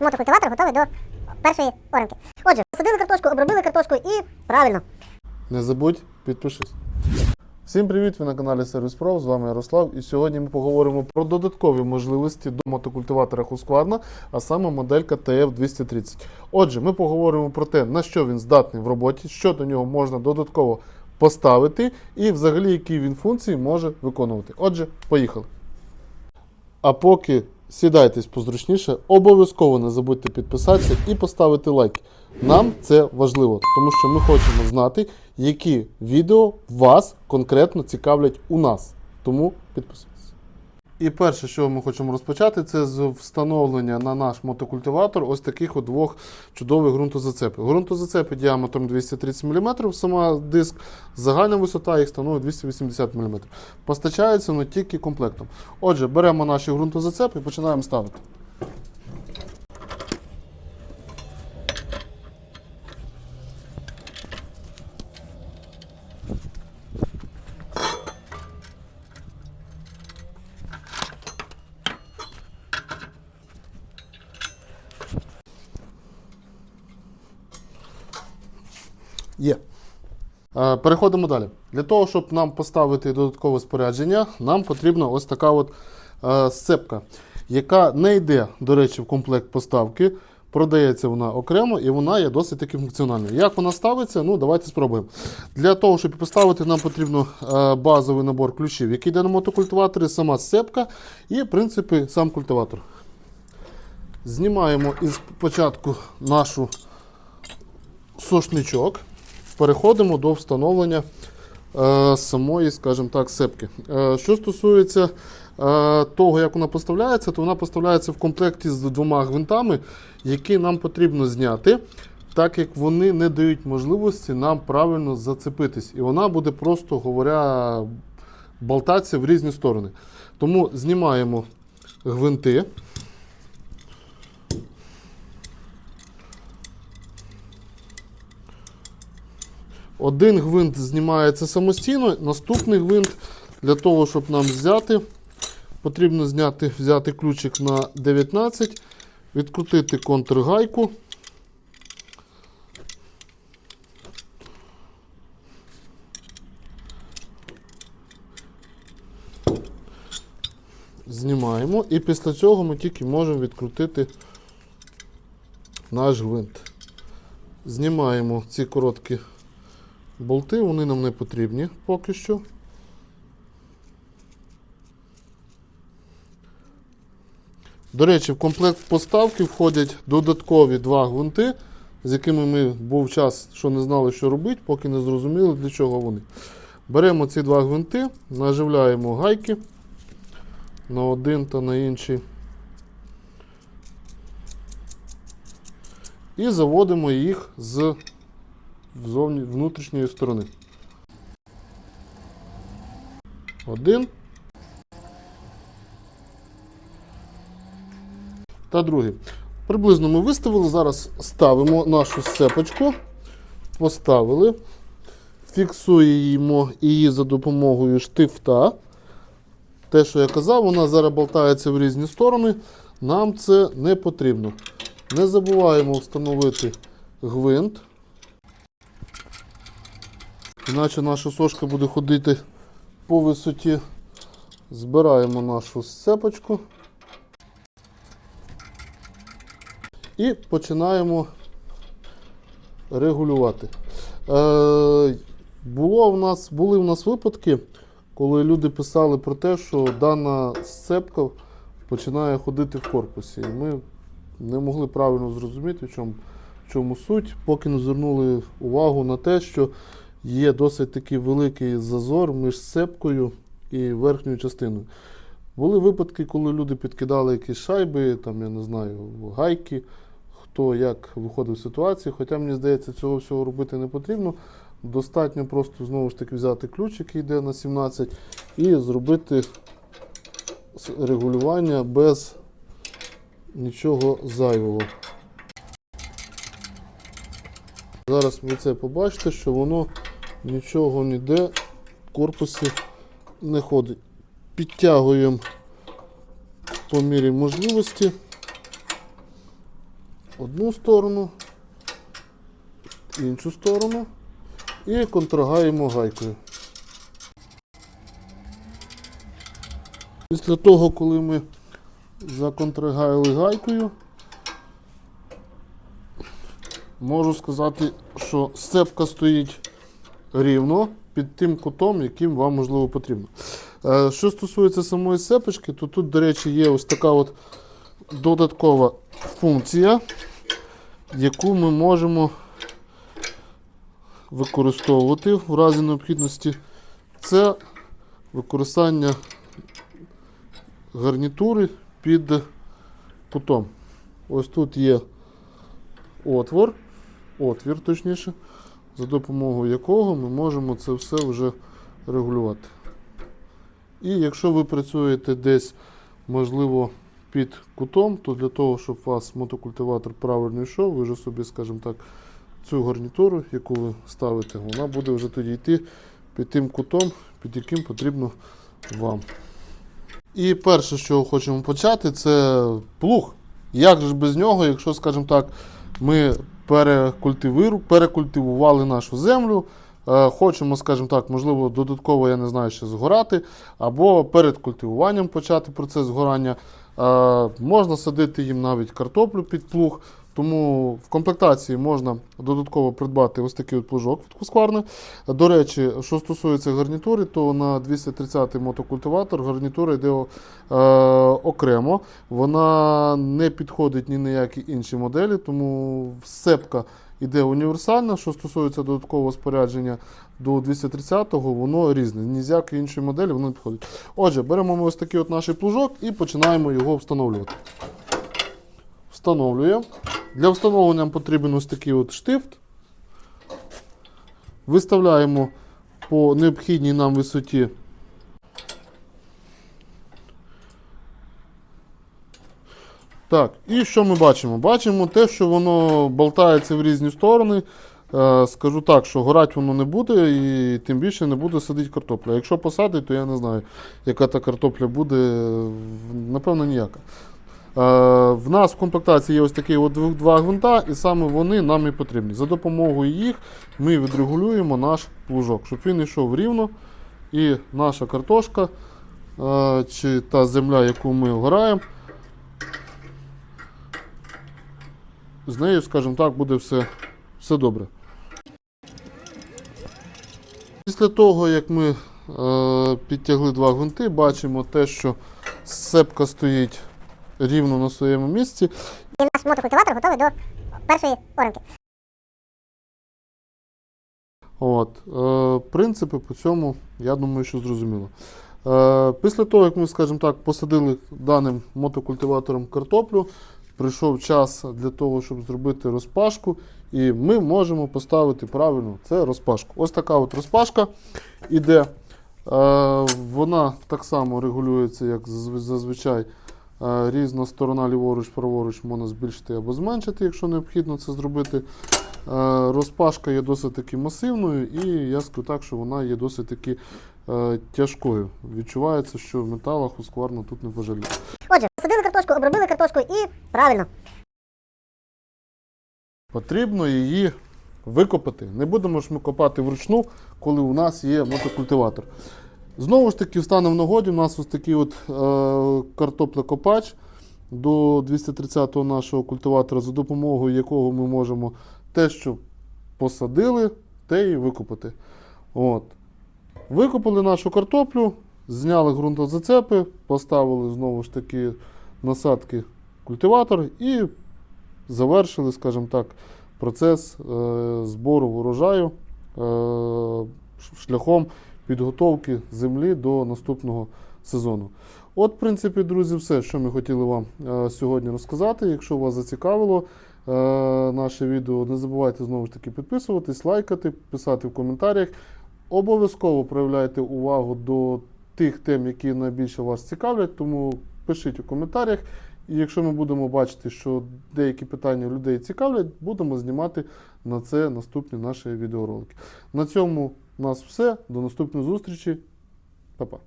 наш мотокультиватор готовий до першої оранки. Отже, посадили картошку, обробили картошку і правильно. Не забудь підпишись. Всім привіт! Ви на каналі Сервіс Про. З вами Ярослав. І сьогодні ми поговоримо про додаткові можливості до мотокультиватора Husqvarna, а саме моделька TF230. Отже, ми поговоримо про те, на що він здатний в роботі, що до нього можна додатково поставити, і взагалі які він функції може виконувати. Отже, поїхали. А поки сідайтесь позручніше, обов'язково не забудьте підписатися і поставити лайк. Нам це важливо, тому що ми хочемо знати, які відео вас конкретно цікавлять у нас. Тому підписуйтесь. І перше, що ми хочемо розпочати, це з встановлення на наш мотокультиватор ось таких от двох чудових ґрунтозацепів. Ґрунтозацепи діаметром 230 мм, сама диск, загальна висота їх становить 280 мм. Постачається воно тільки комплектом. Отже, беремо наші ґрунтозацепи і починаємо ставити. Є. Е, Переходимо далі. Для того, щоб нам поставити додаткове спорядження, нам потрібна ось така от е, сцепка, яка не йде, до речі, в комплект поставки. Продається вона окремо і вона є досить таки функціональною. Як вона ставиться? Ну, давайте спробуємо. Для того, щоб поставити, нам потрібно е, базовий набор ключів, який йде на мотокультиваторі, сама сцепка і, в принципі, сам культиватор. Знімаємо із початку нашу сошничок переходимо до встановлення е, самої, скажімо так, сепки. Е, що стосується е, того, як вона поставляється, то вона поставляється в комплекті з двома гвинтами, які нам потрібно зняти, так як вони не дають можливості нам правильно зацепитись. І вона буде, просто говоря, болтатися в різні сторони. Тому знімаємо гвинти. Один гвинт знімається самостійно, наступний гвинт для того, щоб нам взяти, потрібно зняти, взяти ключик на 19, відкрутити контргайку. Знімаємо і після цього ми тільки можемо відкрутити наш гвинт. Знімаємо ці короткі болти, вони нам не потрібні поки що. До речі, в комплект поставки входять додаткові два гвинти, з якими ми був час, що не знали, що робити, поки не зрозуміли, для чого вони. Беремо ці два гвинти, наживляємо гайки на один та на інший. І заводимо їх з зовні, внутрішньої сторони. Один. Та другий. Приблизно ми виставили. Зараз ставимо нашу сцепочку. Поставили. Фіксуємо її за допомогою штифта. Те, що я казав, вона зараз болтається в різні сторони. Нам це не потрібно. Не забуваємо встановити гвинт. Іначе наша сошка буде ходити по висоті. Збираємо нашу сцепочку і починаємо регулювати. Е, було в нас, були в нас випадки, коли люди писали про те, що дана сцепка починає ходити в корпусі. Ми не могли правильно зрозуміти, в чому, в чому суть, поки не звернули увагу на те, що є досить такий великий зазор між сцепкою і верхньою частиною. Були випадки, коли люди підкидали якісь шайби, там, я не знаю, гайки, хто як виходив з ситуації. Хоча, мені здається, цього всього робити не потрібно. Достатньо просто знову ж таки взяти ключ, який йде на 17, і зробити регулювання без нічого зайвого. Зараз ви це побачите, що воно нічого ніде в корпусі не ходить. Підтягуємо по мірі можливості. одну сторону, іншу сторону і контрагаємо гайкою. Після того, коли ми законтрагаяли гайкою, можу сказати, що сцепка стоїть рівно під тим кутом, яким вам можливо потрібно. Е, Що стосується самої сцепочки, то тут, до речі, є ось така от додаткова функція, яку ми можемо використовувати в разі необхідності. Це використання гарнітури під кутом. Ось тут є отвор, отвір, точніше, за допомогою якого ми можемо це все вже регулювати. І якщо ви працюєте десь, можливо, під кутом, то для того, щоб у вас мотокультиватор правильно йшов, ви вже собі, скажімо так, цю гарнітуру, яку ви ставите, вона буде вже тоді йти під тим кутом, під яким потрібно вам. І перше, що хочемо почати, це плуг. Як же без нього, якщо, скажімо так, ми перекультивували нашу землю, е, хочемо, скажімо так, можливо, додатково, я не знаю, ще згорати, або перед культивуванням почати процес згорання. Е, Можна садити їм навіть картоплю під плуг. Тому в комплектації можна додатково придбати ось такий от плужок від Husqvarna. До речі, що стосується гарнітури, то на 230-й мотокультиватор гарнітура йде е, окремо. Вона не підходить ні на які інші моделі, тому сцепка йде універсальна. Що стосується додаткового спорядження до 230-го, воно різне. Ні з якої іншої моделі воно не підходить. Отже, беремо ми ось такий от наш плужок і починаємо його встановлювати. Встановлюємо. Для встановлення потрібен ось такий от штифт. Виставляємо по необхідній нам висоті. Так, і що ми бачимо? Бачимо те, що воно болтається в різні сторони. Е, скажу так, що горать воно не буде і тим більше не буде садити картопля. Якщо посадить, то я не знаю, яка та картопля буде. Напевно, ніяка. Е, В нас в комплектації є ось такі от два гвинта, і саме вони нам і потрібні. За допомогою їх ми відрегулюємо наш плужок, щоб він йшов рівно. І наша картошка е, чи та земля, яку ми огораємо, з нею, скажімо так, буде все, все добре. Після того, як ми е, підтягли два гвинти, бачимо те, що сцепка стоїть рівно на своєму місці. І наш мотокультиватор готовий до першої оранки. От, е, принципи по цьому, я думаю, що зрозуміло. Е, після того, як ми, скажімо так, посадили даним мотокультиватором картоплю, прийшов час для того, щоб зробити розпашку, і ми можемо поставити правильно це розпашку. Ось така от розпашка іде. Е, вона так само регулюється, як зазвичай. Різна сторона ліворуч, праворуч можна збільшити або зменшити, якщо необхідно це зробити. Е, Розпашка є досить таки масивною, і я скажу так, що вона є досить таки е, тяжкою. Відчувається, що в металах Husqvarna тут не пожаліє. Отже, посадили картошку, обробили картошку і правильно. Потрібно її викопати. Не будемо ж ми копати вручну, коли у нас є мотокультиватор. Знову ж таки, встане в нагоді, у нас ось такий от е, картоплекопач до 230-го нашого культиватора, за допомогою якого ми можемо те, що посадили, те і викопати. От. Викопали нашу картоплю, зняли ґрунтозацепи, поставили знову ж таки насадки культиватор і завершили, скажімо так, процес е, збору урожаю е, шляхом підготовки землі до наступного сезону. От, в принципі, друзі, все, що ми хотіли вам е, сьогодні розказати. Якщо вас зацікавило е, наше відео, не забувайте знову ж таки підписуватись, лайкати, писати в коментарях. Обов'язково проявляйте увагу до тих тем, які найбільше вас цікавлять, тому пишіть у коментарях. І якщо ми будемо бачити, що деякі питання людей цікавлять, будемо знімати на це наступні наші відеоролики. На цьому у нас все. До наступної зустрічі. Па-па.